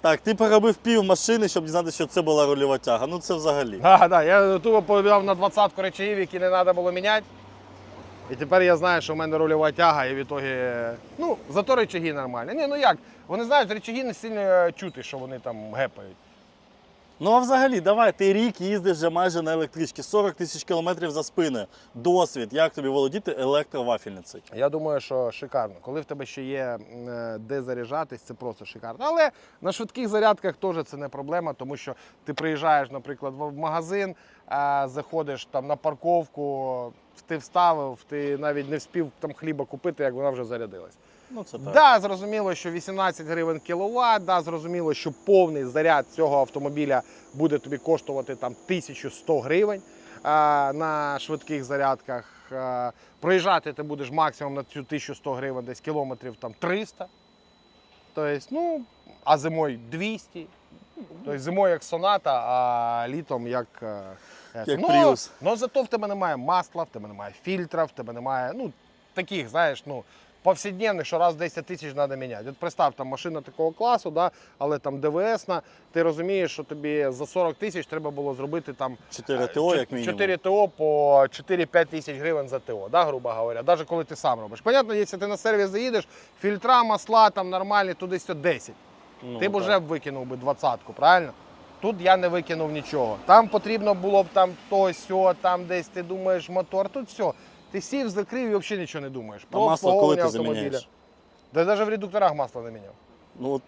Так, ти перебив пів машини, щоб дізнатися, що це була рульова тяга. Ну це взагалі. Да, да, я тупо повідав на двадцятку речаїв, які не треба було міняти. І тепер я знаю, що в мене рульова тяга, і в ітогі, ну, зато речаги нормальні. Ні, ну як? Вони знають, речаги не сильно е, чути, що вони там гепають. Ну а взагалі, давай, ти рік їздиш вже майже на електричці, 40 тисяч кілометрів за спиною. Досвід, як тобі володіти електровафельницею? Я думаю, що шикарно. Коли в тебе ще є е, де заряджатись, це просто шикарно. Але на швидких зарядках теж це не проблема, тому що ти приїжджаєш, наприклад, в магазин, заходиш там на парковку, ти вставив, ти навіть не вспів там хліба купити, як вона вже зарядилась. Ну це так. Да, зрозуміло, що 18 гривень кіловат, да, зрозуміло, що повний заряд цього автомобіля буде тобі коштувати там 1100 гривень а, на швидких зарядках. А, проїжджати ти будеш максимум на цю 1100 гривень, десь кілометрів там 300. Тобто, ну, а зимою 200. Тобто зимою як соната, а літом як. е. Як ну, Prius. ну зато в тебе немає масла, в тебе немає фільтра, в тебе немає ну, таких, знаєш, ну, повсякденних, що раз в 10 тисяч треба міняти. От представ, там машина такого класу, да, але там ДВСна, ти розумієш, що тобі за 40 тисяч треба було зробити там 4 ТО, як мінімум. 4 ТО по 4-5 тисяч гривень за ТО, да, грубо говоря, навіть коли ти сам робиш. Понятно, якщо ти на сервіс заїдеш, фільтра, масла там нормальні, туди 10. Ну, ти б так. вже викинув би двадцятку, правильно? Тут я не викинув нічого. Там потрібно було б там то, сьо, там десь ти думаєш мотор, тут все. Ти сів, закрив і взагалі нічого не думаєш. А масло коли ти автомобіля. заміняєш? Да навіть в редукторах масло не міняв. Ну, от,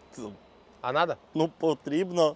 А треба? ну потрібно.